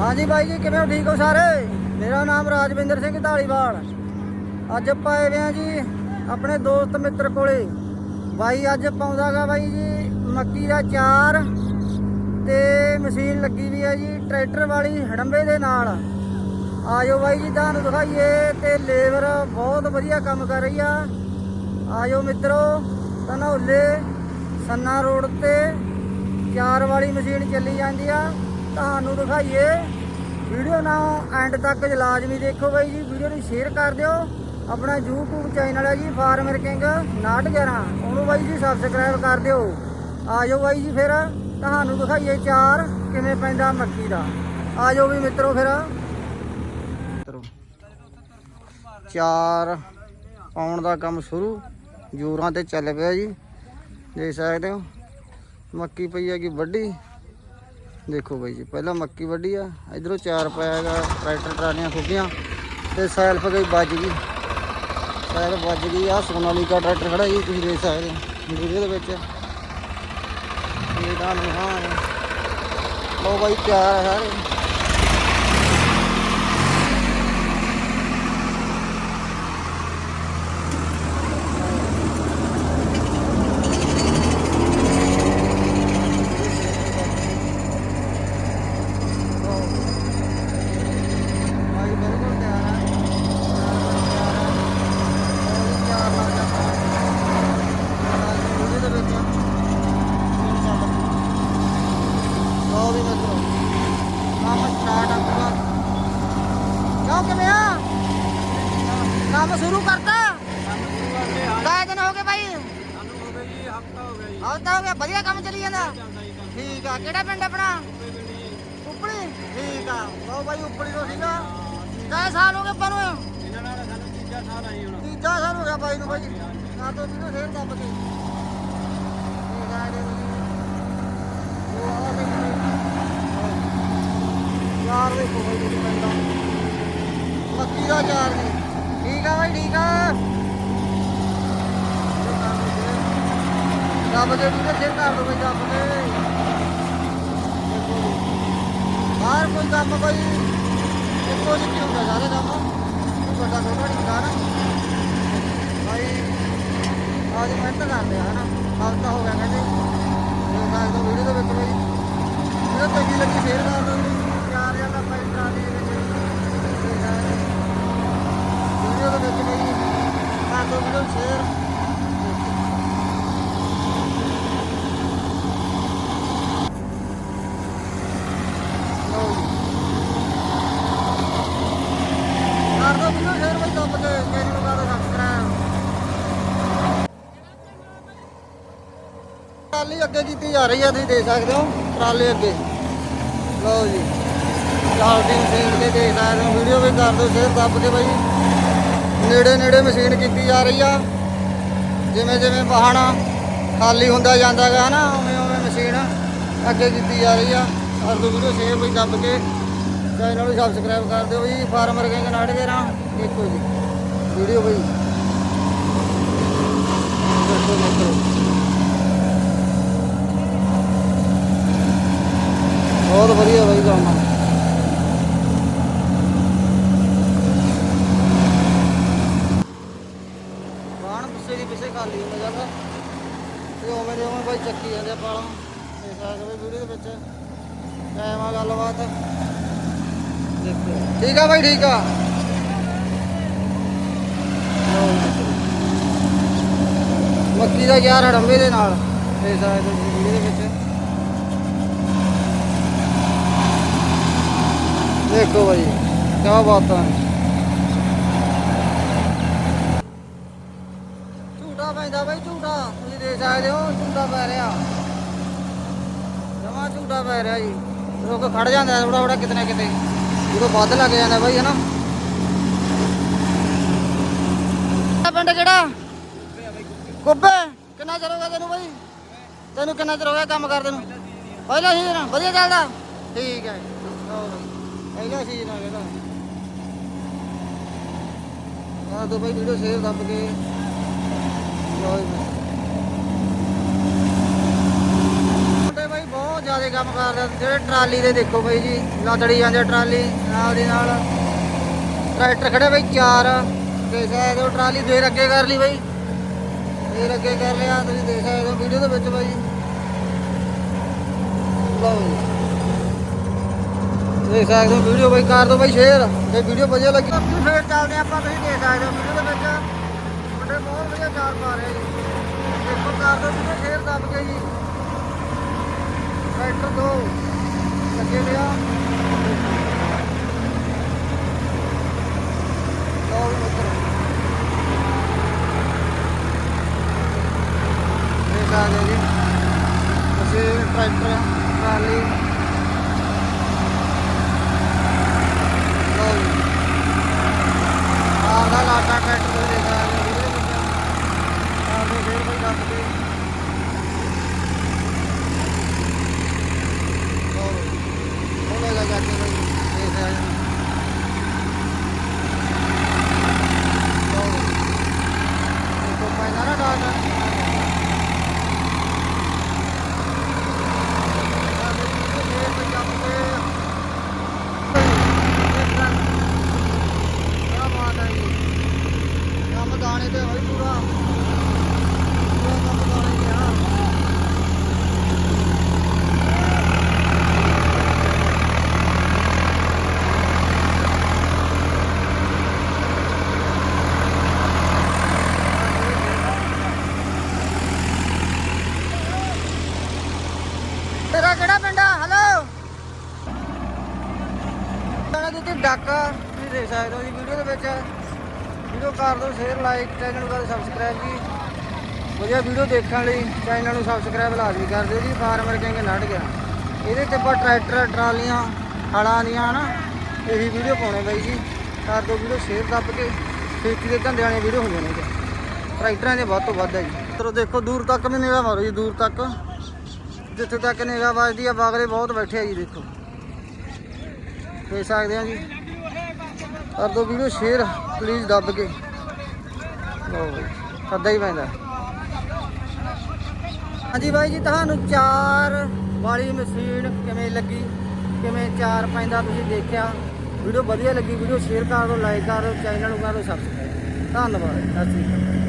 ਹਾਂਜੀ ਬਾਈ ਜੀ, ਕਿਵੇਂ ਹੋ? ਠੀਕ ਹੋ ਸਾਰੇ? ਮੇਰਾ ਨਾਮ ਰਾਜਵਿੰਦਰ ਸਿੰਘ ਢਾਲੀਵਾਲ ਅੱਜ ਆਪਾਂ ਆਏ ਵੇ ਆ ਜੀ ਆਪਣੇ ਦੋਸਤ ਮਿੱਤਰ ਕੋਲੇ। ਬਾਈ, ਅੱਜ ਪਾਉਂਦਾਗਾ ਬਾਈ ਜੀ, ਮੱਕੀ ਦਾ ਚਾਰ ਤੇ ਮਸ਼ੀਨ ਲੱਗੀ ਵੀ ਹੈ ਜੀ, ਟਰੈਕਟਰ ਵਾਲੀ ਹੜੰਬੇ ਦੇ ਨਾਲ। ਆਜੋ ਬਾਈ ਜੀ, ਤੁਹਾਨੂੰ ਦਿਖਾਈਏ ਤੇ ਲੇਬਰ ਬਹੁਤ ਵਧੀਆ ਕੰਮ ਕਰ ਰਹੀ ਆ। ਆਜੋ ਮਿੱਤਰੋ ਧਨੌਲੇ ਸੰਨਾ ਰੋਡ ਤੇ ਚਾਰ ਵਾਲੀ ਮਸ਼ੀਨ ਚੱਲੀ ਜਾਂਦੀ ਆ। ਤੁਹਾਨੂੰ ਦਿਖਾਈਏ। ਵੀਡੀਓ ਨਾ ਐਂਡ ਤੱਕ ਲਾਜ਼ਮੀ ਦੇਖੋ ਬਾਈ ਜੀ। ਵੀਡੀਓ ਨੂੰ ਸ਼ੇਅਰ ਕਰ ਦਿਓ। ਆਪਣਾ YouTube ਚੈਨਲ ਹੈ ਜੀ ਫਾਰਮਰ ਕਿੰਗ 911 ਉਹਨੂੰ ਬਾਈ ਜੀ ਸਬਸਕ੍ਰਾਈਬ ਕਰ ਦਿਓ। ਆਜੋ ਬਾਈ ਜੀ ਫਿਰ। ਤੁਹਾਨੂੰ ਦਿਖਾਈਏ ਚਾਰ, ਕਿਵੇਂ ਪੈਂਦਾ ਮੱਕੀ ਦਾ। ਆਜੋ ਵੀ ਮਿੱਤਰੋ ਫਿਰ। ਚਾਰ ਪਾਉਣ ਦਾ ਕੰਮ ਸ਼ੁਰੂ। ਜੋਰਾਂ ਤੇ ਚੱਲ ਪਿਆ ਜੀ। ਦੇਖ ਸਕਦੇ ਹੋ। ਮੱਕੀ ਪਈ ਹੈਗੀ ਵੱਡੀ ਦੇਖੋ ਬਾਈ ਜੀ, ਪਹਿਲਾਂ ਮੱਕੀ ਵੱਢੀ ਆ, ਇਧਰੋਂ ਚਾਰ ਪਾਇਆ ਹੈਗਾ, ਟਰੈਕਟਰ, ਟਰਾਲੀਆਂ ਖੁੱਗੀਆਂ ਤੇ ਸੈਲਫ ਗਈ ਵੱਜ ਗਈ। ਸੈਲਫ ਵੱਜ ਗਈ ਆ ਸੋਨਾਲੀਕਾ ਟਰੈਕਟਰ ਖੜਾ ਜੀ, ਤੁਸੀਂ ਦੇਖ ਸਕਦੇ ਹੋ ਵੀਡੀਓ ਦੇ ਵਿੱਚ। ਇਹ ਤਾਂ ਲੋ ਬਾਈ, ਤਿਆਰ ਆ ਸਾਰੇ ਬਾਈ ਬਿਲਕੁਲ ਤਿਆਰ ਆ ਚਾਰ ਲੱਗ ਜਾਂਦਾ ਵੀਡੀਓ ਦੇ ਵਿੱਚ ਲੋ ਵੀ ਮਿੱਤਰੋ ਕੰਮ ਸਟਾਰਟ ਆ ਪੂਰਾ। ਕਿਉਂ ਕਿਵੇਂ ਆ? ਕੰਮ ਸ਼ੁਰੂ ਕਰਤਾ? ਕਾਹ ਦਿਨ ਹੋ ਗਏ ਭਾਈ ਹਫਤਾ ਹੋ ਗਿਆ ਵਧੀਆ ਕੰਮ ਚੱਲੀ ਜਾਂਦਾ। ਠੀਕ ਆ ਕਿਹੜਾ ਪਿੰਡ ਆਪਣਾ? ਉਪਲੀ। ਠੀਕ ਆ ਲਓ ਬਾਈ ਉਪਲੀ ਤੋਂ ਸੀਗਾ ਕੈ ਸਾਲ ਹੋ ਗਏ ਆਪਾਂ ਨੂੰ। ਤੀਜਾ ਸਾਲ ਹੋ ਗਿਆ ਬਾਈ ਨੂੰ ਬਾਈ। ਨਾ ਤੋਂ ਵੀਡੀਓ ਫੇਰ ਦੱਬ ਕੇ ਠੀਕ ਆ ਇਹਦੇ ਤੁਸੀਂ ਉਹ ਆ ਦੇਖੋ ਯਾਰ ਦੇਖੋ ਬਾਈ ਤੁਸੀਂ ਪੈਂਦਾ ਮੱਕੀ ਦਾ ਚਾਰ ਜੀ ਠੀਕ ਆ ਬਾਈ, ਠੀਕ ਆ। ਦੱਬ ਕੇ ਵੀਡੀਓ ਫੇਰ ਕਰ ਦੋ ਬਾਈ ਦੱਬ ਕੇ ਦੇਖੋ ਜੀ। ਬਾਹਰ ਕੋਈ ਕੰਮ ਕੋਈ ਇੱਕੋ ਜਿਹੀ ਹੁੰਦਾ ਸਾਰੇ ਕੰਮ। ਕੋਈ ਨਹੀਂ ਹੁੰਦਾ ਨਾ। ਭਾਈ ਆਜ ਮਿਹਨਤ ਕਰਦੇ ਆ ਹਨਾ। ਹਫਤਾ ਹੋ ਗਿਆ ਕਹਿੰਦੇ। ਇਹ ਸਾਲ ਤੋਂ ਵੀਡੀਓ ਤੋਂ ਵਿੱਚ ਬਈ। ਜਿਹੜਾ ਚੰਗੀ ਲੱਗੀ ਸ਼ੇਅਰ ਕਰ ਦਿਓ ਜੀ ਪਿਆਰ ਜਾਂ ਦਾ ਭਾਈ ਟਰਾਲੀ ਦੇ ਵੀਡੀਓ ਦੇ ਵਿੱਚ ਬਈ ਕਰ ਦਿਓ ਵੀਡੀਓ ਸ਼ੇਅਰ। ਕਰ ਦੋ ਵੀਡੀਓ ਸ਼ੇਅਰ ਬਈ ਦੱਬ ਕੇ ਚੈਨਲ ਨੂੰ ਕਰ ਦੋ ਸਬਸਕ੍ਰਾਈਬ ਟਰਾਲੀ ਅੱਗੇ ਕੀਤੀ ਜਾ ਰਹੀ ਹੈ ਤੁਸੀਂ ਦੇਖ ਸਕਦੇ ਹੋ, ਟਰਾਲੀ ਅੱਗੇ। ਲਓ ਜੀ। ਲਾਲਟੀ ਮਸ਼ੀਨ ਤੇ ਦੇਖ ਸਕਦੇ ਹੋ, ਵੀਡੀਓ ਵੀ ਕਰ ਦਿਓ, ਸ਼ੇਅਰ ਦੱਬ ਕੇ ਬਾਈ। ਨੇੜੇ ਨੇੜੇ ਮਸ਼ੀਨ ਕੀਤੀ ਜਾ ਰਹੀ ਆ। ਜਿਵੇਂ ਜਿਵੇਂ ਵਾਹਣ ਖਾਲੀ ਹੁੰਦਾ ਜਾਂਦਾ ਗਾ ਨਾ ਉਵੇਂ ਉਵੇਂ ਮਸ਼ੀਨ ਅੱਗੇ ਕੀਤੀ ਜਾ ਰਹੀ ਆ। ਕਰ ਦਿਓ ਵੀਡੀਓ ਸ਼ੇਅਰ ਬਈ ਦੱਬ ਕੇ ਚੈਨਲ ਨੂੰ ਸਬਸਕ੍ਰਾਈਬ ਕਰ ਦਿਓ ਜੀ। ਫਾਰਮਰ ਕਿੰਗ ਨਾੜ ਦੇ ਰਾਂ ਦੇਖੋ ਜੀ, ਵੀਡੀਓ ਬਈ। ਦੇਖੋ ਮਿੱਤਰੋ ਬਹੁਤ ਵਧੀਆ ਬਾਈ ਕੰਮ ਆ ਬਾਣ ਪਿੱਛੇ ਖਾਲੀ ਹੁੰਦਾ ਜਾਂਦਾ ਤੇ ਉਵੇਂ ਦੇ ਉਵੇਂ ਬਾਈ ਚੱਕੀ ਜਾਂਦੇ ਆ ਪਾਲਾਂ। ਇਹ ਸਾਗ ਵੀ ਵੀਡੀਓ ਦੇ ਵਿੱਚ। ਟਾਈਮ ਆ ਗੱਲਬਾਤ। ਦੇਖੋ ਠੀਕ ਆ ਬਾਈ, ਠੀਕ ਆ। ਮੱਕੀ ਦਾ ਯਾਰ ਹੜੰਬੇ ਦੇ ਨਾਲ। ਇਹ ਸਾਗ ਦੀ ਵੀਡੀਓ ਦੇ ਵਿੱਚ। ਦੇਖੋ ਬਾਈ ਕੀ ਬਾਤਾਂ ਨੇ ਝੂਟਾ ਪੈਂਦਾ ਬਾਈ ਝੂਟਾ। ਤੁਸੀਂ ਦੇਖ ਸਕਦੇ ਹੋ, ਝੂਟਾ ਪੈ ਰਿਹਾ। ਜਮਾ ਝੂਟਾ ਪੈ ਰਿਹਾ ਜੀ। ਲੋਕ ਖੜ ਜਾਂਦਾ ਥੋੜਾ ਥੋੜਾ ਕਿਤੇ ਕਿਤੇ। ਜਦੋਂ ਵੱਧ ਲੱਗ ਜਾਂਦਾ ਬਾਈ, ਹਨਾ? ਆ ਪਿੰਡ ਕਿਹੜਾ? ਕੁੱਬੇ ਕਿੰਨਾ ਚਿਰ ਹੋ ਗਿਆ ਤੈਨੂੰ ਬਾਈ? ਤੈਨੂੰ ਕਿੰਨਾ ਚਿਰ ਹੋ ਗਿਆ ਕੰਮ ਕਰਦੇ ਨੂੰ? ਪਹਿਲਾ ਸੀ ਵਧੀਆ ਚੱਲਦਾ? ਠੀਕ ਹੈ ਲਓ ਬਾਈ, ਪਹਿਲਾ ਸੀ ਨਾ ਆ ਦੋ ਬਾਈ ਵੀਡੀਓ ਸ਼ੇਅਰ ਦੱਬ ਕੇ। ਲਓ ਬਾਈ ਬਹੁਤ ਜ਼ਿਆਦਾ ਕੰਮ ਕਰਦਾ ਜਿਹੜੇ ਟਰਾਲੀ ਦੇ ਦੇਖੋ ਬਾਈ ਜੀ, ਲੱਦੜੀ ਜਾਂਦੇ ਟਰਾਲੀ, ਨਾਲ ਦੀ ਨਾਲ ਟਰੈਕਟਰ ਖੜੇ ਬਾਈ ਚਾਰ। ਤੇ ਸ਼ਾਇਦ ਉਹ ਟਰਾਲੀ ਫੇਰ ਅੱਗੇ ਕਰ ਲਈ ਬਾਈ। ਫੇਰ ਅੱਗੇ ਕਰ ਲਿਆ, ਤੁਸੀਂ ਦੇਖ ਸਕਦੇ ਹੋ ਵੀਡੀਓ ਦੇ ਵਿੱਚ ਬਾਈ। ਲਓ ਦੇਖ ਸਕਦੇ ਹੋ ਵੀਡੀਓ ਬਾਈ, ਕਰ ਦਿਓ ਬਾਈ ਸ਼ੇਅਰ। ਜੇ ਵੀਡੀਓ ਵਧੀਆ ਲੱਗੀ ਫੇਰ ਚੱਲਦੇ ਆਪਾਂ, ਤੁਸੀਂ ਦੇਖ ਸਕਦੇ ਹੋ ਵੀਡੀਓ ਦੇ ਵਿੱਚ। ਬਹੁਤ ਵਧੀਆ ਚਾਰ ਪਾ ਰਹੇ ਜੀ। ਦੇਖੋ ਕਰ ਦਾ ਵੀਡੀਓ ਸ਼ੇਰ ਦੱਬ ਕੇ ਜੀ। ਟਰੈਕਟਰ ਦੋ ਲੱਗੇ ਲਿਆ ਲਓ ਵੀ ਮਿੱਤਰ ਇਹ ਸਕਦੇ ਜੀ ਅਸੀਂ ਟਰੈਕਟਰ ਟਰਾਲੀ ਲਓ ਜੀ ਆਪਦਾ ਲਾਟਾ ਟਰੈਕਟਰ ਤੁਸੀਂ ਦੇਖ ਸਕਦੇ ਹੋ ਵੀਡੀਓ ਵਿੱਚ ਆਪਦੇ ਫੇਰ ਕੋਈ ਦੱਸ ਦੇ ਬੋਲੇਗਾ ਜਾ ਕੇ ਬਈ ਦੇਖ ਰਹੇ ਹਾਂ ਦੇਖੋ ਪੈਣਾ ਨਾ ਡਾਟ ਕੰਮ ਦਾਣੇ ਤੇ ਹੋਈ ਪੂਰਾ ਪੂਰਾ ਕੰਮ ਦਾਣੇ ਤੇ ਆ ਤੇਰਾ ਕਿਹੜਾ ਪਿੰਡ ਆ ਹਲੋ ਇਹਨਾਂ ਦੀ ਡਾਕਾ ਤੁਸੀਂ ਦੇਖ ਸਕਦੇ ਹੋ ਜੀ ਵੀਡੀਓ ਦੇ ਵਿੱਚ। ਵੀਡੀਓ ਕਰ ਦਿਓ ਸ਼ੇਅਰ ਲਾਈਕ ਚੈਨਲ ਨੂੰ ਸਬਸਕ੍ਰਾਈਬ ਜੀ। ਵਧੀਆ ਵੀਡੀਓ ਦੇਖਣ ਲਈ ਚੈਨਲ ਨੂੰ ਸਬਸਕ੍ਰਾਈਬ ਲਾਜ਼ਮੀ ਕਰ ਦਿਓ ਜੀ ਫਾਰਮਰ ਕਿੰਗ ਨੜ ਗਿਆ। ਇਹਦੇ ਤੇ ਆਪਾਂ ਟਰੈਕਟਰ, ਟਰਾਲੀਆਂ ਹਲਾਂ ਦੀਆਂ ਹਨਾ, ਇਹੀ ਵੀਡੀਓ ਪਾਉਣੇ ਬਾਈ ਜੀ। ਕਰ ਦਿਓ ਵੀਡੀਓ ਸ਼ੇਅਰ ਦੱਬ ਕੇ, ਖੇਤੀ ਦੇ ਧੰਦੇ ਵਾਲੀਆਂ ਵੀਡੀਓ ਹੁੰਦੀਆਂ ਨੇ ਜੀ ਟਰੈਕਟਰਾਂ ਦੇ ਵੱਧ ਤੋਂ ਵੱਧ ਹੈ ਜੀ। ਚਲੋ ਦੇਖੋ, ਦੂਰ ਤੱਕ ਵੀ ਨਿਗਾਹ ਮਾਰੋ ਜੀ, ਦੂਰ ਤੱਕ। ਜਿੱਥੇ ਤੱਕ ਨਿਗਾਹ ਵੱਜਦੀ ਆ, ਬਾਗਲੇ ਬਹੁਤ ਬੈਠੇ ਆ ਜੀ, ਦੇਖੋ। ਦੇ ਸਕਦੇ ਆ ਜੀ। ਕਰ ਦਿਓ ਵੀਡੀਓ ਸ਼ੇਅਰ ਪਲੀਜ਼ ਦੱਬ ਕੇ। ਲਓ ਬਈ ਹੀ ਪੈਂਦਾ। ਹਾਂਜੀ ਬਾਈ ਜੀ, ਤੁਹਾਨੂੰ ਚਾਰ ਵਾਲੀ ਮਸ਼ੀਨ ਕਿਵੇਂ ਲੱਗੀ, ਕਿਵੇਂ ਚਾਰ ਪੈਂਦਾ ਤੁਸੀਂ ਦੇਖਿਆ। ਵੀਡੀਓ ਵਧੀਆ ਲੱਗੀ, ਵੀਡੀਓ ਸ਼ੇਅਰ ਕਰ ਦਿਓ ਲਾਈਕ ਕਰ ਦਿਓ ਚੈਨਲ ਨੂੰ ਕਰ ਦਿਓ ਸਬਸਕ੍ਰਾਈਬ ਧੰਨਵਾਦ, ਸਤਿ ਸ਼੍ਰੀ ਅਕਾਲ।